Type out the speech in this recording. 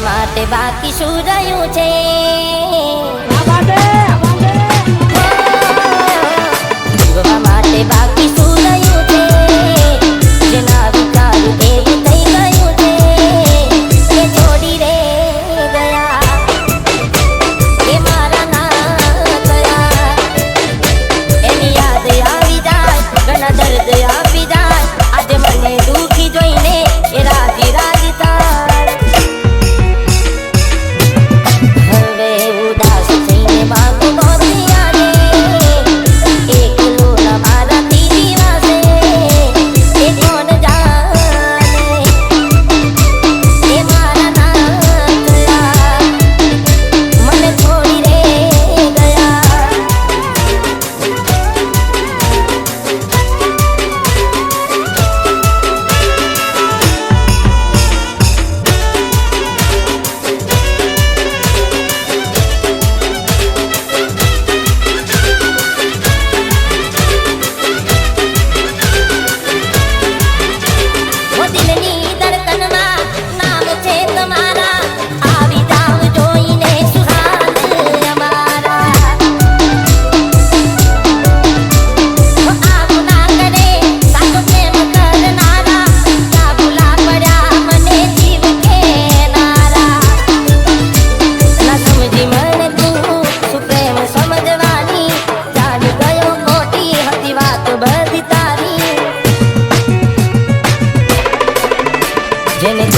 માટે બાકી શું રહ્યું છે? Jenny